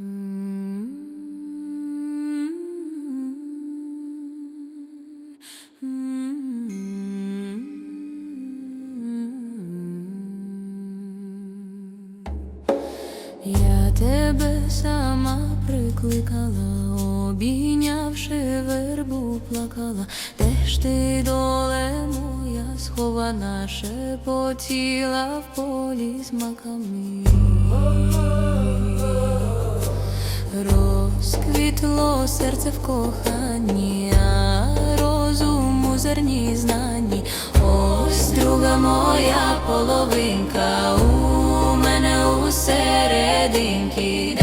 Я тебе сама прикликала, обійнявши вербу плакала, де ж ти доле моя схована, шепотіла в полі з маками. Розквітло серце в коханні, а розум зерні знані. Ось друга моя половинка у мене у серединки.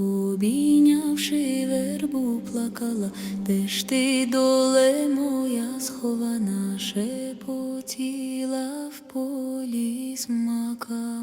Обійнявши вербу плакала, де ж ти доле моя схована, шепотіла в полі з маками.